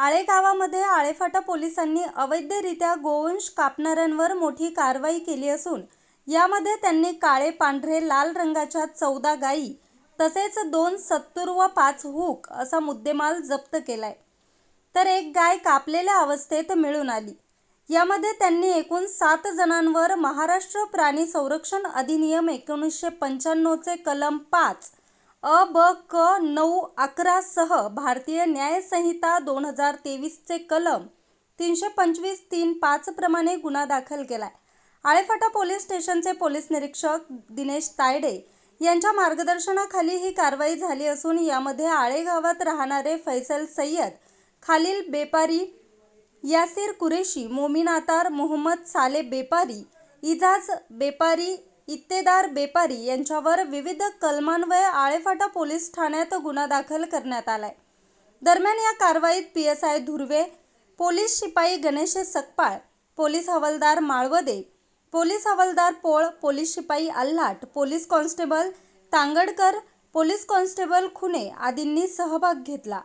आळे गावामध्ये आळेफाटा पोलिसांनी अवैधरित्या गोवंश कापणाऱ्यांवर मोठी कारवाई केली असून यामध्ये त्यांनी काळे पांढरे लाल रंगाच्या चौदा गायी तसेच दोन सत्तूर व पाच हुक असा मुद्देमाल जप्त केलाय. तर एक गाय कापलेल्या अवस्थेत मिळून आली. यामध्ये त्यांनी एकूण सात जणांवर महाराष्ट्र प्राणी संरक्षण अधिनियम एकोणीसशे पंच्याण्णवचे कलम पाच अ ब क नऊ अकरा सह भारतीय न्यायसंहिता दोन हजार तेवीसचे कलम तीनशे पंचवीस तीन पाच प्रमाणे गुन्हा दाखल केलाय. आळेफाटा पोलीस स्टेशनचे पोलीस निरीक्षक दिनेश तायडे यांच्या मार्गदर्शनाखाली ही कारवाई झाली असून यामध्ये आळे गावात राहणारे फैसल सय्यद खालील बेपारी यासिर कुरेशी मोमीन आतार मोहम्मद साले बेपारी इजाज बेपारी इत्तेदार बेपारी यांच्यावर विविध कलमान्वये आळेफाटा पोलीस ठाण्यात गुन्हा दाखल करण्यात आलाय. दरम्यान या कारवाईत P S I Dhurve police शिपाई गणेश सकपाळ पोलीस हवालदार माळवदे पोलीस हवालदार पोळ पोलीस शिपाई Alhat police constable Tangadkar police constable Khune आदींनी सहभाग घेतला.